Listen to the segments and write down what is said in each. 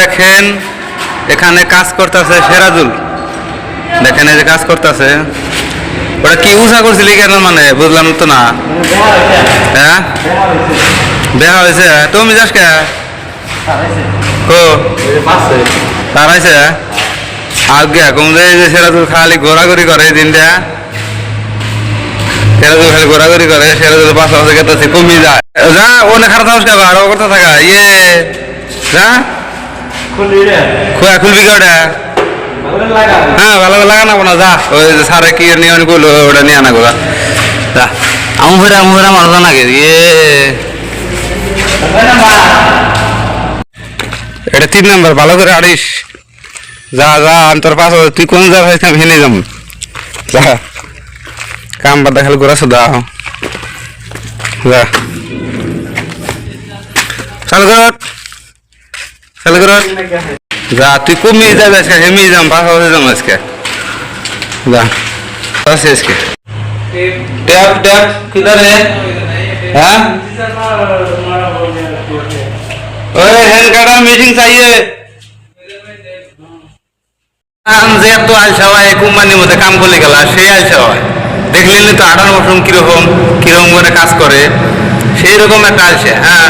দেখেন, এখানে কাজ করতেছে সেরাজুল। দেখেন এই যে কাজ করতেছে। ওটা কি উষা করছিলি কেন মানে বুঝলাম তো না। হ্যাঁ? দেখা হয়েছে। তুমি যাস কে? ও। তার আগে কম যে সেরাজুল খালি ঘোরাঘুরি করে এই দিনটা। সেরাজুল খালি ঘোরাঘুরি করে সেরাজুল পাশে পাশে গেতেছে, কমই যায়। যা অনেক খারাপ থাকস কে আরও করতে থাকা ইয়ে। যা। খোয়া খুলবি ওটা হ্যাঁ ভালো করে লাগা না যা। ওই যে সারে কি নিয়ে গুলো ওটা নিয়ে আনা গোলা যা। আমু ফেরা আমু ফেরা মানুষ নাকি ইয়ে এটা তিন নম্বর ভালো করে আড়িস। যা যা আমি তোর পাশ তুই কোন যা ভাই হেনে যাম যা। কাম বাদ দেখাল গোরা সুদা যা। চালু কর। ওই হ্যান্ড কাটা মেশিন চাইয়ে তো আলসা হয় কোম্পানির মধ্যে কাম করে গেল সেই আলসা দেখলেন তো আঠারো বছর কীরকম কীরকম করে কাজ করে সেই রকম একটা আলসে হ্যাঁ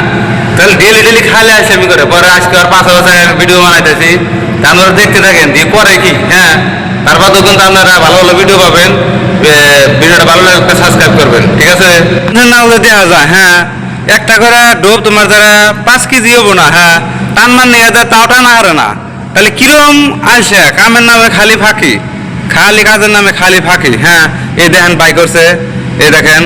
তাহলে ডেলি ডেলি খালে আসে আমি করে। পরে আজকে আর পাঁচ বছর ভিডিও বানাইতেছি। তা আপনারা দেখতে থাকেন, দিয়ে করে কি? হ্যাঁ তারপর তো কিন্তু আপনারা ভালো ভালো ভিডিও পাবেন। ভিডিওটা ভালো লাগলে সাবস্ক্রাইব করবেন, ঠিক আছে? না হলে দেওয়া যায় হ্যাঁ। একটা করে ডোব তোমার যারা পাঁচ কেজি হব না হ্যাঁ টান মান নিয়ে যায়, তাও টানা হারে না। তাহলে কিরম আসে কামের নামে খালি ফাঁকি? খালি কাজের নামে খালি ফাঁকি হ্যাঁ। এই দেখেন বাই করছে, এই দেখেন।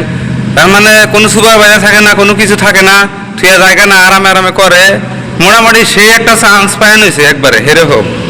তার মানে কোনো সুপারভাইজার থাকে না, কোনো কিছু থাকে না, ঠিক জায়গা না আরামে আরামে করে। মোটামুটি সেই একটা চান্স পায় হয়েছে একবারে, হেরে হোক।